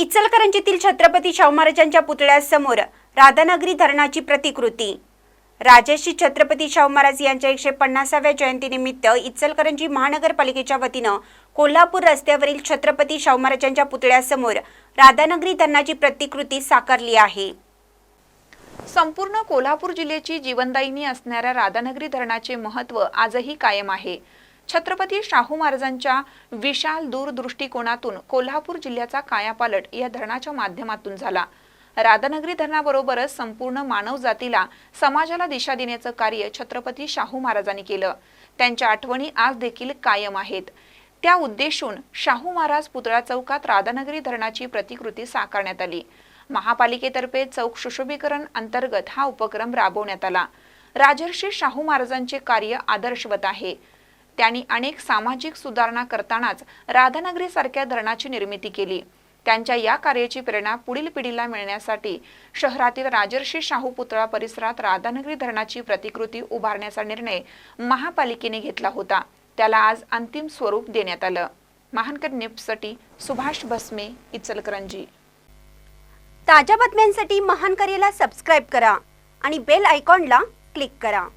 इचलकरंजीतील छत्रपती शाहू महाराजांच्या पुतळ्यासमोर राधानगरी धरणाची प्रतिकृती. राजर्षी छत्रपती शाहू महाराज यांच्या एकशे पन्नासाव्या जयंतीनिमित्त इचलकरंजी महानगरपालिकेच्या वतीनं कोल्हापूर रस्त्यावरील छत्रपती शाहू महाराजांच्या पुतळ्यासमोर राधानगरी धरणाची प्रतिकृती साकारली आहे. संपूर्ण कोल्हापूर जिल्ह्याची जीवनदायिनी असणाऱ्या राधानगरी धरणाचे महत्त्व आजही कायम आहे. छत्रपती शाहू महाराजांच्या विशाल दूरदृष्टिकोनातून कोल्हापूर जिल्ह्याचा कायापालट या धरणाच्या माध्यमातून झाला. राधानगरी धरणाबरोबरच संपूर्ण मानव जातीला समाजाला दिशा देण्याचं कार्य छत्रपती शाहू महाराजांनी केलं. त्यांच्या आठवणी आज देखील कायम आहेत. त्या उद्देशून शाहू महाराज पुतळा चौकात राधानगरी धरणाची प्रतिकृती साकारण्यात आली. महापालिकेतर्फे चौक सुशोभीकरण अंतर्गत हा उपक्रम राबवण्यात आला. राजर्षी शाहू महाराजांचे कार्य आदर्शवत आहे. त्यांनी अनेक सामाजिक सुधारणा करतानाच राधानगरी सारख्या धरणाची निर्मिती केली. त्यांच्या या कार्याची प्रेरणा पुढील पिढीला मिळण्यासाठी शहरातील राजर्षी शाहू पुतळा परिसरात राधानगरी धरणाची प्रतिकृती उभारण्याचा निर्णय महापालिकेने घेतला होता. त्याला आज अंतिम स्वरूप देण्यात आलं. महानकर न्यूजसाठी सुभाष भस्मे इचलकरंजी. ताज्या बातम्यांसाठी महानकरेला सबस्क्राईब करा आणि बेल आयकॉनला क्लिक करा.